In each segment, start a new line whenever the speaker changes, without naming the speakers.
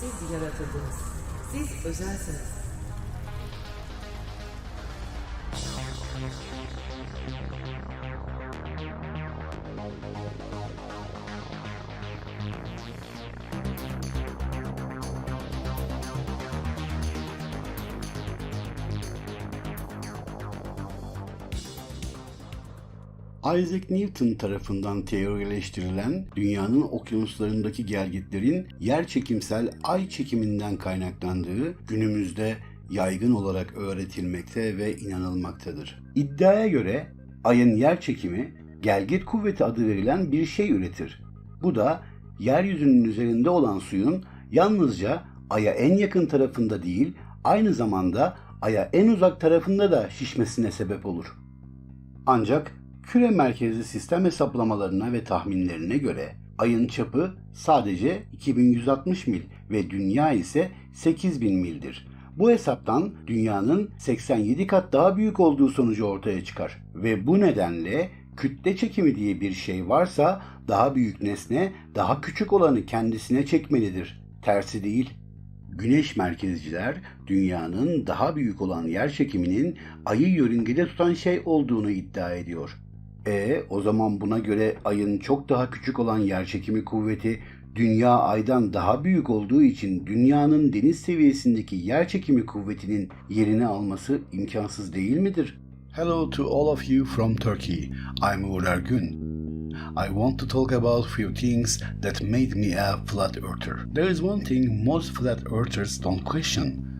Siz yaratıldınız. Siz özelsiniz.
Isaac Newton tarafından teorileştirilen dünyanın okyanuslarındaki gelgitlerin yer çekimsel ay çekiminden kaynaklandığı günümüzde yaygın olarak öğretilmekte ve inanılmaktadır. İddiaya göre ayın yer çekimi gelgit kuvveti adı verilen bir şey üretir. Bu da yeryüzünün üzerinde olan suyun yalnızca aya en yakın tarafında değil, aynı zamanda aya en uzak tarafında da şişmesine sebep olur. Ancak küre merkezli sistem hesaplamalarına ve tahminlerine göre ayın çapı sadece 2160 mil ve dünya ise 8000 mildir. Bu hesaptan dünyanın 87 kat daha büyük olduğu sonucu ortaya çıkar ve bu nedenle kütle çekimi diye bir şey varsa daha büyük nesne daha küçük olanı kendisine çekmelidir. Tersi değil. Güneş merkezciler dünyanın daha büyük olan yer çekiminin ayı yörüngede tutan şey olduğunu iddia ediyor. E o zaman buna göre ayın çok daha küçük olan yer çekimi kuvveti dünya aydan daha büyük olduğu için dünyanın deniz seviyesindeki yer çekimi kuvvetinin yerini alması imkansız değil midir? Hello to all of you from Turkey. I'm Uğur Ergün. I want to talk about few things that made me a flat earther. There is one thing most flat earthers don't question.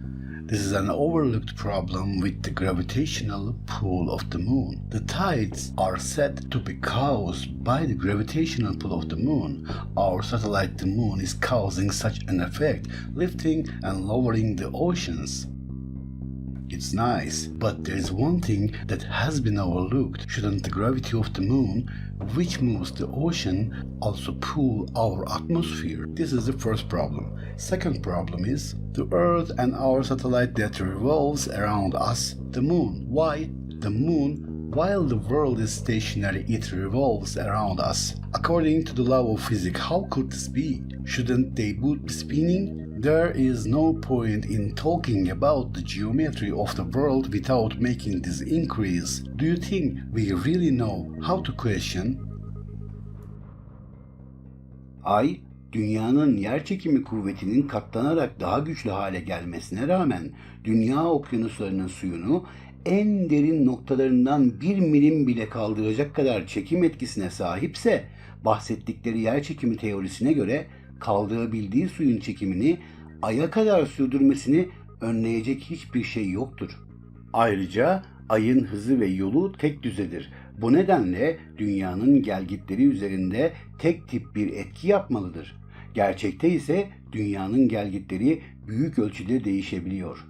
This is an overlooked problem with the gravitational pull of the moon. The tides are said to be caused by the gravitational pull of the moon. Our satellite, the moon, is causing such an effect, lifting and lowering the oceans. It's nice, but there is one thing that has been overlooked. Shouldn't the gravity of the moon, which moves the ocean, also pull our atmosphere? This is the first problem. Second problem is the Earth and our satellite that revolves around us, the moon. Why the moon? While the world is stationary, it revolves around us. According to the law of physics, how could this be? Shouldn't they both be spinning? There is no point in talking about the geometry of the world without making this increase. Do you think we really know how to question? Ay, dünyanın yer çekimi kuvvetinin katlanarak daha güçlü hale gelmesine rağmen dünya okyanuslarının suyunu en derin noktalarından bir milim bile kaldıracak kadar çekim etkisine sahipse bahsettikleri yer çekimi teorisine göre kaldırabildiği suyun çekimini aya kadar sürdürmesini önleyecek hiçbir şey yoktur. Ayrıca ayın hızı ve yolu tek düzedir. Bu nedenle dünyanın gelgitleri üzerinde tek tip bir etki yapmalıdır. Gerçekte ise dünyanın gelgitleri büyük ölçüde değişebiliyor.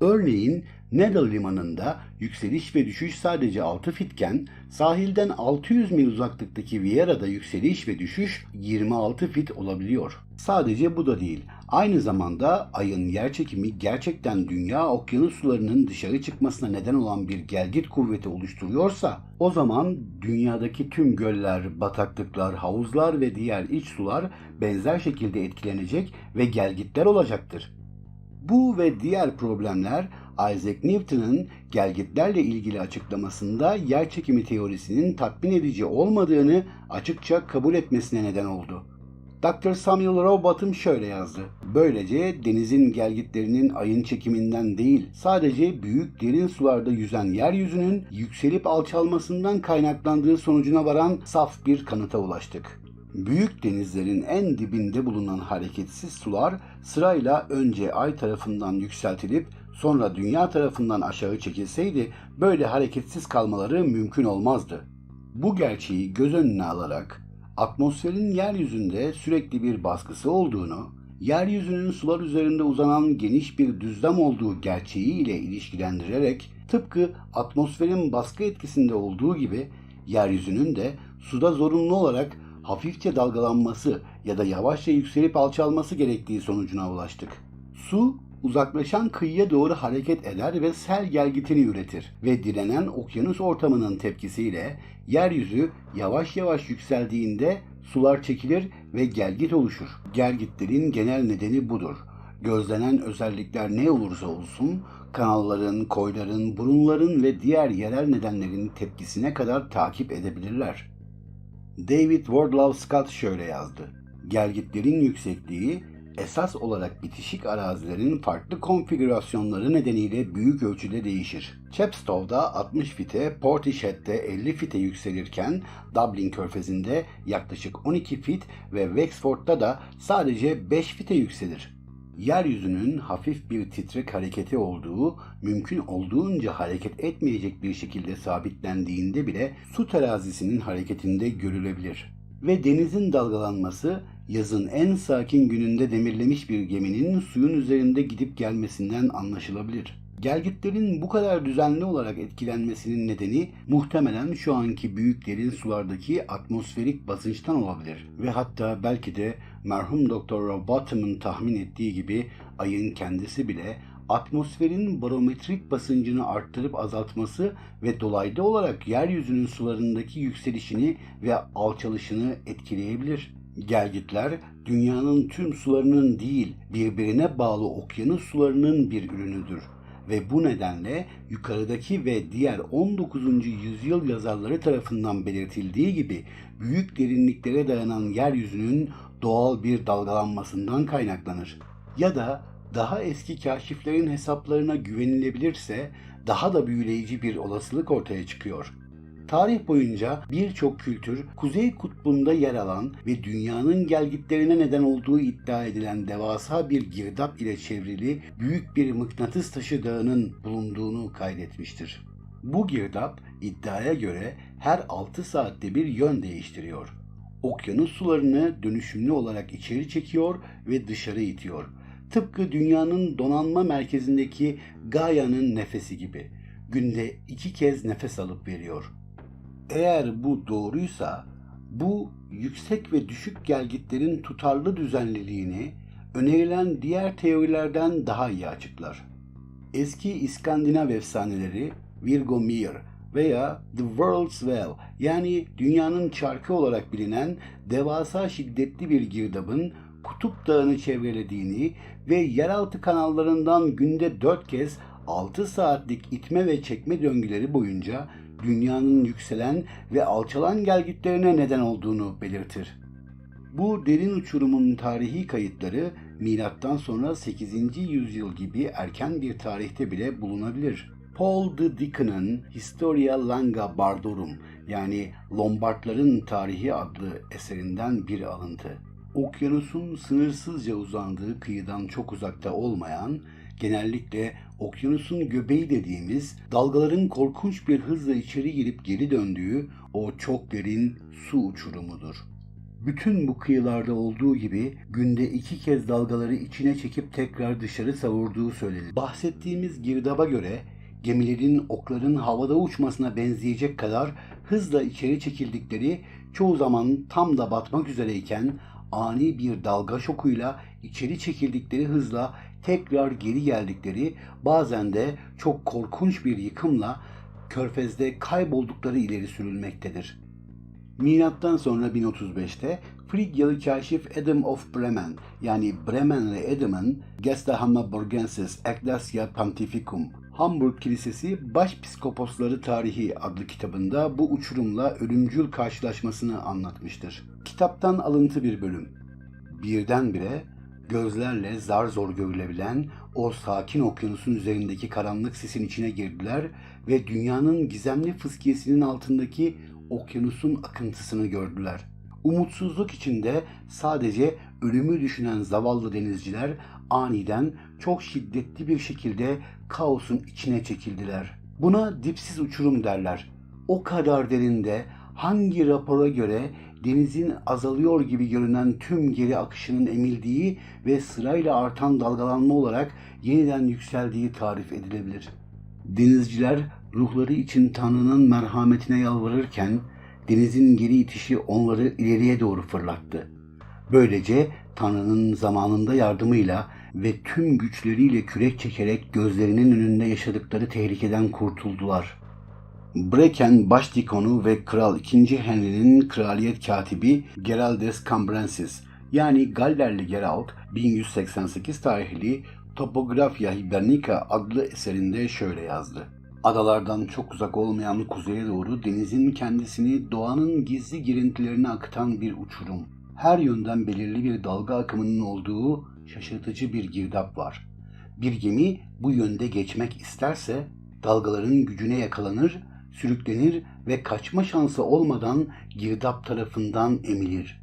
Örneğin Nedal limanında yükseliş ve düşüş sadece 6 fitken sahilden 600 mil uzaklıktaki Vieira'da yükseliş ve düşüş 26 fit olabiliyor. Sadece bu da değil. Aynı zamanda ayın yer çekimi gerçekten dünya okyanus sularının dışarı çıkmasına neden olan bir gelgit kuvveti oluşturuyorsa o zaman dünyadaki tüm göller, bataklıklar, havuzlar ve diğer iç sular benzer şekilde etkilenecek ve gelgitler olacaktır. Bu ve diğer problemler Isaac Newton'ın gelgitlerle ilgili açıklamasında yer çekimi teorisinin tatmin edici olmadığını açıkça kabul etmesine neden oldu. Dr. Samuel Rowbottom şöyle yazdı. Böylece denizin gelgitlerinin ayın çekiminden değil, sadece büyük derin sularda yüzen yeryüzünün yükselip alçalmasından kaynaklandığı sonucuna varan saf bir kanıta ulaştık. Büyük denizlerin en dibinde bulunan hareketsiz sular sırayla önce ay tarafından yükseltilip sonra dünya tarafından aşağı çekilseydi böyle hareketsiz kalmaları mümkün olmazdı. Bu gerçeği göz önüne alarak atmosferin yeryüzünde sürekli bir baskısı olduğunu, yeryüzünün sular üzerinde uzanan geniş bir düzlem olduğu gerçeği ile ilişkilendirerek tıpkı atmosferin baskı etkisinde olduğu gibi yeryüzünün de suda zorunlu olarak hafifçe dalgalanması ya da yavaşça yükselip alçalması gerektiği sonucuna ulaştık. Su uzaklaşan kıyıya doğru hareket eder ve sel gelgitini üretir ve direnen okyanus ortamının tepkisiyle yeryüzü yavaş yavaş yükseldiğinde sular çekilir ve gelgit oluşur. Gelgitlerin genel nedeni budur. Gözlenen özellikler ne olursa olsun kanalların, koyların, burunların ve diğer yerel nedenlerin tepkisine kadar takip edebilirler. David Wardlaw Scott şöyle yazdı. Gelgitlerin yüksekliği esas olarak bitişik arazilerin farklı konfigürasyonları nedeniyle büyük ölçüde değişir. Chepstow'da 60 fite, Portishead'de 50 fite yükselirken Dublin Körfezi'nde yaklaşık 12 fit ve Wexford'da da sadece 5 fite yükselir. Yeryüzünün hafif bir titrek hareketi olduğu, mümkün olduğunca hareket etmeyecek bir şekilde sabitlendiğinde bile su terazisinin hareketinde görülebilir. Ve denizin dalgalanması yazın en sakin gününde demirlemiş bir geminin suyun üzerinde gidip gelmesinden anlaşılabilir. Gelgitlerin bu kadar düzenli olarak etkilenmesinin nedeni muhtemelen şu anki büyük derin sulardaki atmosferik basınçtan olabilir. Ve hatta belki de merhum Doktor Robotom'un tahmin ettiği gibi ayın kendisi bile atmosferin barometrik basıncını arttırıp azaltması ve dolaylı olarak yeryüzünün sularındaki yükselişini ve alçalışını etkileyebilir. Gelgitler dünyanın tüm sularının değil birbirine bağlı okyanus sularının bir ürünüdür ve bu nedenle yukarıdaki ve diğer 19. yüzyıl yazarları tarafından belirtildiği gibi büyük derinliklere dayanan yeryüzünün doğal bir dalgalanmasından kaynaklanır. Ya da daha eski kaşiflerin hesaplarına güvenilebilirse daha da büyüleyici bir olasılık ortaya çıkıyor. Tarih boyunca birçok kültür Kuzey Kutbu'nda yer alan ve dünyanın gelgitlerine neden olduğu iddia edilen devasa bir girdap ile çevrili büyük bir mıknatıs taşı dağının bulunduğunu kaydetmiştir. Bu girdap iddiaya göre her 6 saatte bir yön değiştiriyor. Okyanus sularını dönüşümlü olarak içeri çekiyor ve dışarı itiyor. Tıpkı dünyanın donanma merkezindeki Gaia'nın nefesi gibi. Günde iki kez nefes alıp veriyor. Eğer bu doğruysa bu yüksek ve düşük gelgitlerin tutarlı düzenliliğini önerilen diğer teorilerden daha iyi açıklar. Eski İskandinav efsaneleri Virgo Mir veya The World's Well yani dünyanın çarkı olarak bilinen devasa şiddetli bir girdabın kutup dağını çevrelediğini ve yeraltı kanallarından günde 4 kez 6 saatlik itme ve çekme döngüleri boyunca dünyanın yükselen ve alçalan gelgitlerine neden olduğunu belirtir. Bu derin uçurumun tarihi kayıtları milattan sonra 8. yüzyıl gibi erken bir tarihte bile bulunabilir. Paul de Deacon'ın Historia Langa Bardorum yani Lombardların Tarihi adlı eserinden bir alıntı. Okyanusun sınırsızca uzandığı kıyıdan çok uzakta olmayan, genellikle okyanusun göbeği dediğimiz dalgaların korkunç bir hızla içeri girip geri döndüğü o çok derin su uçurumudur. Bütün bu kıyılarda olduğu gibi günde iki kez dalgaları içine çekip tekrar dışarı savurduğu söylenir. Bahsettiğimiz girdaba göre gemilerin okların havada uçmasına benzeyecek kadar hızla içeri çekildikleri çoğu zaman tam da batmak üzereyken ani bir dalga şokuyla içeri çekildikleri hızla tekrar geri geldikleri bazen de çok korkunç bir yıkımla körfezde kayboldukları ileri sürülmektedir. Milattan sonra 1035'te Frigyalı kaşif Adam of Bremen yani Bremenli Adam'ın Gesta Hamburgensis Ecclesia Pontificum Hamburg Kilisesi Başpiskoposları Tarihi adlı kitabında bu uçurumla ölümcül karşılaşmasını anlatmıştır. Kitaptan alıntı bir bölüm. Birdenbire gözlerle zar zor görülebilen o sakin okyanusun üzerindeki karanlık sisin içine girdiler ve dünyanın gizemli fıskiyesinin altındaki okyanusun akıntısını gördüler. Umutsuzluk içinde sadece ölümü düşünen zavallı denizciler aniden çok şiddetli bir şekilde kaosun içine çekildiler. Buna dipsiz uçurum derler. O kadar derinde hangi rapora göre denizin azalıyor gibi görünen tüm geri akışının emildiği ve sırayla artan dalgalanma olarak yeniden yükseldiği tarif edilebilir. Denizciler ruhları için Tanrı'nın merhametine yalvarırken denizin geri itişi onları ileriye doğru fırlattı. Böylece Tanrı'nın zamanında yardımıyla ve tüm güçleriyle kürek çekerek gözlerinin önünde yaşadıkları tehlikeden kurtuldular. Breken başdikonu ve Kral II. Henry'nin kraliyet katibi Geraldus Cambrensis yani Gallerli Gerald 1188 tarihli Topographia Hibernica adlı eserinde şöyle yazdı. Adalardan çok uzak olmayan kuzeye doğru denizin kendisini doğanın gizli girintilerine akıtan bir uçurum. Her yönden belirli bir dalga akımının olduğu şaşırtıcı bir girdap var. Bir gemi bu yönde geçmek isterse dalgaların gücüne yakalanır, sürüklenir ve kaçma şansı olmadan girdap tarafından emilir.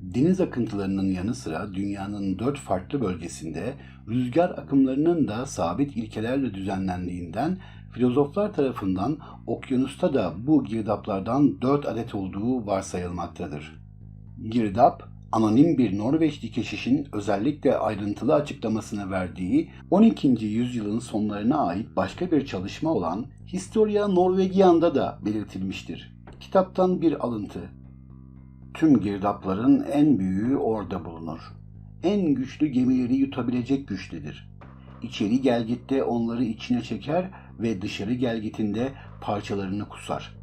Deniz akıntılarının yanı sıra dünyanın dört farklı bölgesinde rüzgar akımlarının da sabit ilkelerle düzenlendiğinden filozoflar tarafından okyanusta da bu girdaplardan dört adet olduğu varsayılmaktadır. Girdap, anonim bir Norveçli keşişin özellikle ayrıntılı açıklamasını verdiği 12. yüzyılın sonlarına ait başka bir çalışma olan Historia Norvegian'da da belirtilmiştir. Kitaptan bir alıntı. Tüm girdapların en büyüğü orada bulunur. En güçlü gemileri yutabilecek güçtedir. İçeri gelgitte onları içine çeker ve dışarı gelgitinde parçalarını kusar.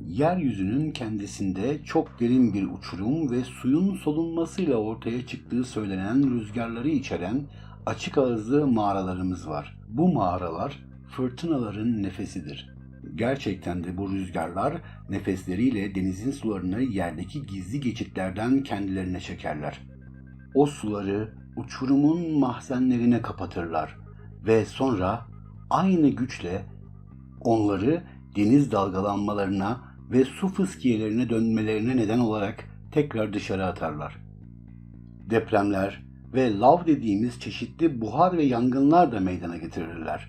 Yeryüzünün kendisinde çok derin bir uçurum ve suyun solunmasıyla ortaya çıktığı söylenen rüzgarları içeren açık ağızlı mağaralarımız var. Bu mağaralar fırtınaların nefesidir. Gerçekten de bu rüzgarlar nefesleriyle denizin sularını yerdeki gizli geçitlerden kendilerine çekerler. O suları uçurumun mahzenlerine kapatırlar ve sonra aynı güçle onları deniz dalgalanmalarına ve su fıskiyelerine dönmelerine neden olarak tekrar dışarı atarlar. Depremler ve lav dediğimiz çeşitli buhar ve yangınlar da meydana getirirler.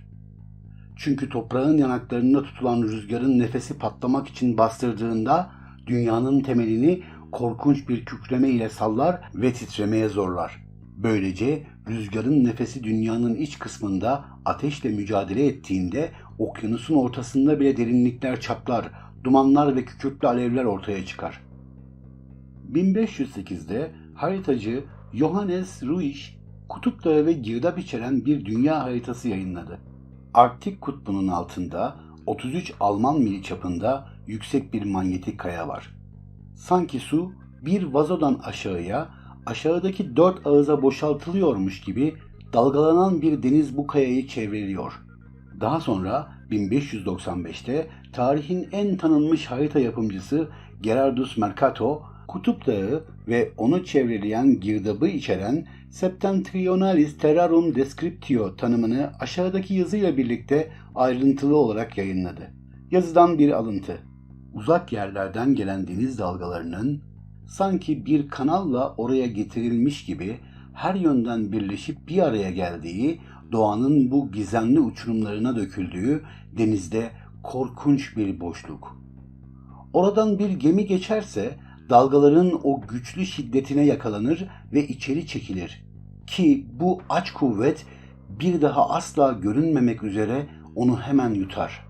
Çünkü toprağın yanaklarında tutulan rüzgarın nefesi patlamak için bastırdığında dünyanın temelini korkunç bir kükreme ile sallar ve titremeye zorlar. Böylece rüzgarın nefesi dünyanın iç kısmında ateşle mücadele ettiğinde okyanusun ortasında bile derinlikler çaplar, dumanlar ve kükürtlü alevler ortaya çıkar. 1508'de haritacı Johannes Ruisch, kutup dağı ve girdap içeren bir dünya haritası yayınladı. Arktik kutbunun altında 33 Alman mili çapında yüksek bir manyetik kaya var. Sanki su bir vazodan aşağıya, aşağıdaki dört ağıza boşaltılıyormuş gibi dalgalanan bir deniz bu kayayı çevreliyor. Daha sonra 1595'te tarihin en tanınmış harita yapımcısı Gerardus Mercator, Kutup Dağı ve onu çevreleyen girdabı içeren Septentrionalis Terrarum Descriptio tanımını aşağıdaki yazıyla birlikte ayrıntılı olarak yayınladı. Yazıdan bir alıntı. Uzak yerlerden gelen deniz dalgalarının sanki bir kanalla oraya getirilmiş gibi her yönden birleşip bir araya geldiği, doğanın bu gizemli uçurumlarına döküldüğü denizde korkunç bir boşluk. Oradan bir gemi geçerse dalgaların o güçlü şiddetine yakalanır ve içeri çekilir. Ki bu aç kuvvet bir daha asla görünmemek üzere onu hemen yutar.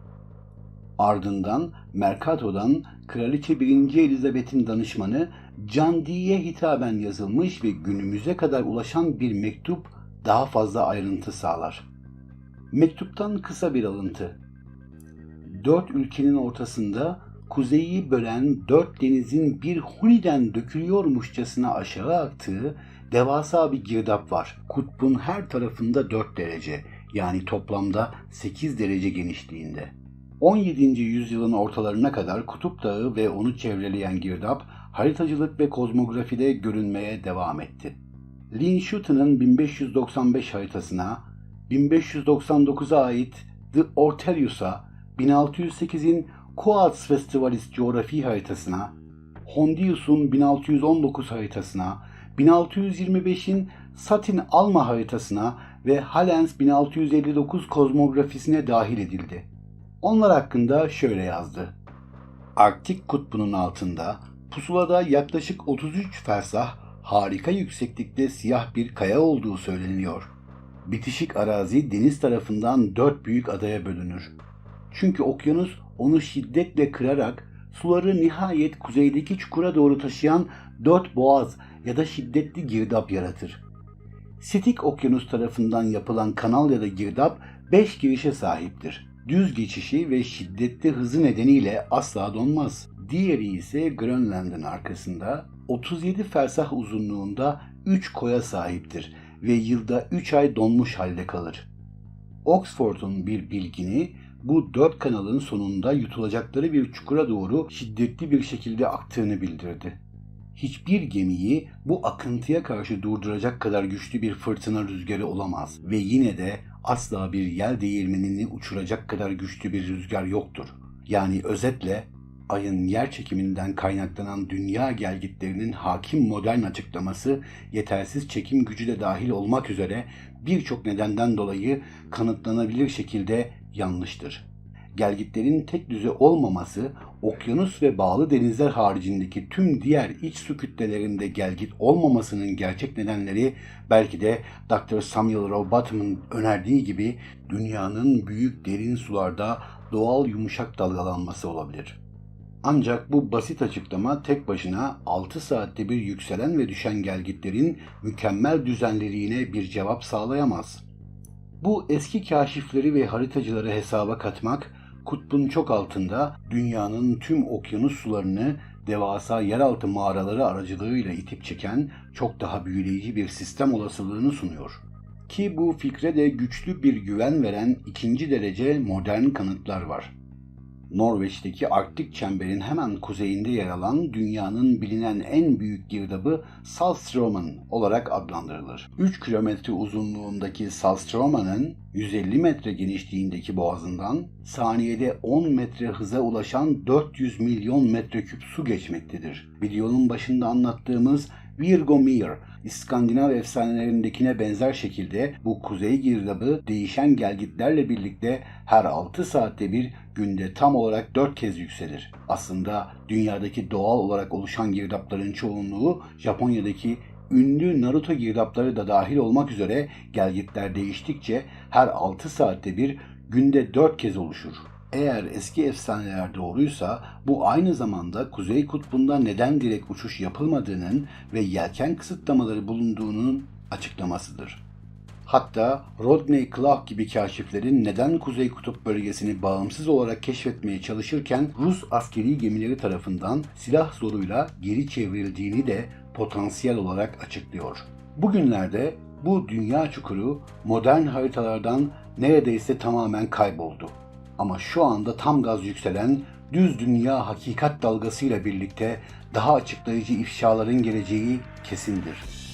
Ardından Mercato'dan Kraliçe 1. Elizabeth'in danışmanı Can hitaben yazılmış ve günümüze kadar ulaşan bir mektup daha fazla ayrıntı sağlar. Mektuptan kısa bir alıntı. Dört ülkenin ortasında kuzeyi bölen dört denizin bir huniden dökülüyormuşçasına aşağı aktığı devasa bir girdap var. Kutbun her tarafında 4 derece yani toplamda 8 derece genişliğinde. 17. yüzyılın ortalarına kadar Kutup Dağı ve onu çevreleyen girdap haritacılık ve kozmografide görünmeye devam etti. Lin Schuten'ın 1595 haritasına, 1599'a ait The Ortelius'a, 1608'in Coats Festivalis coğrafi haritasına, Hondius'un 1619 haritasına, 1625'in Satin Alma haritasına ve Halens 1659 kozmografisine dahil edildi. Onlar hakkında şöyle yazdı. Arktik kutbunun altında pusulada yaklaşık 33 fersah harika yükseklikte siyah bir kaya olduğu söyleniyor. Bitişik arazi deniz tarafından dört büyük adaya bölünür. Çünkü okyanus onu şiddetle kırarak suları nihayet kuzeydeki çukura doğru taşıyan dört boğaz ya da şiddetli girdap yaratır. Sitik Okyanus tarafından yapılan kanal ya da girdap beş girişe sahiptir. düz geçişi ve şiddetli hızı nedeniyle asla donmaz. Diğeri ise Grönland'ın arkasında 37 fersah uzunluğunda 3 koya sahiptir ve yılda 3 ay donmuş halde kalır. Oxford'un bir bilgini bu dört kanalın sonunda yutulacakları bir çukura doğru şiddetli bir şekilde aktığını bildirdi. Hiçbir gemiyi bu akıntıya karşı durduracak kadar güçlü bir fırtına rüzgarı olamaz ve yine de asla bir yel değirmenini uçuracak kadar güçlü bir rüzgar yoktur. Yani özetle ayın yer çekiminden kaynaklanan dünya gelgitlerinin hakim modern açıklaması yetersiz çekim gücü de dahil olmak üzere birçok nedenden dolayı kanıtlanabilir şekilde yanlıştır. Gelgitlerin tek düze olmaması, okyanus ve bağlı denizler haricindeki tüm diğer iç su kütlelerinde gelgit olmamasının gerçek nedenleri belki de Dr. Samuel Rowbottom'un önerdiği gibi dünyanın büyük derin sularda doğal yumuşak dalgalanması olabilir. Ancak bu basit açıklama tek başına 6 saatte bir yükselen ve düşen gelgitlerin mükemmel düzenliliğine bir cevap sağlayamaz. Bu eski kaşifleri ve haritacıları hesaba katmak, kutbun çok altında dünyanın tüm okyanus sularını devasa yeraltı mağaraları aracılığıyla itip çeken çok daha büyüleyici bir sistem olasılığını sunuyor. Ki bu fikre de güçlü bir güven veren ikinci derece modern kanıtlar var. Norveç'teki Arktik çemberin hemen kuzeyinde yer alan dünyanın bilinen en büyük girdabı Salstromen olarak adlandırılır. 3 kilometre uzunluğundaki Salstromen'ın 150 metre genişliğindeki boğazından saniyede 10 metre hıza ulaşan 400 milyon metreküp su geçmektedir. Videonun başında anlattığımız Virgomir, İskandinav efsanelerindekine benzer şekilde bu kuzey girdabı değişen gelgitlerle birlikte her 6 saatte bir günde tam olarak 4 kez yükselir. Aslında dünyadaki doğal olarak oluşan girdapların çoğunluğu Japonya'daki ünlü Naruto girdapları da dahil olmak üzere gelgitler değiştikçe her 6 saatte bir günde 4 kez oluşur. Eğer eski efsaneler doğruysa bu aynı zamanda Kuzey Kutbu'nda neden direkt uçuş yapılmadığının ve yelken kısıtlamaları bulunduğunun açıklamasıdır. Hatta Rodney Clark gibi kaşiflerin neden Kuzey Kutup bölgesini bağımsız olarak keşfetmeye çalışırken Rus askeri gemileri tarafından silah zoruyla geri çevrildiğini de potansiyel olarak açıklıyor. Bugünlerde bu dünya çukuru modern haritalardan neredeyse tamamen kayboldu. Ama şu anda tam gaz yükselen düz dünya hakikat dalgasıyla birlikte daha açıklayıcı ifşaların geleceği kesindir.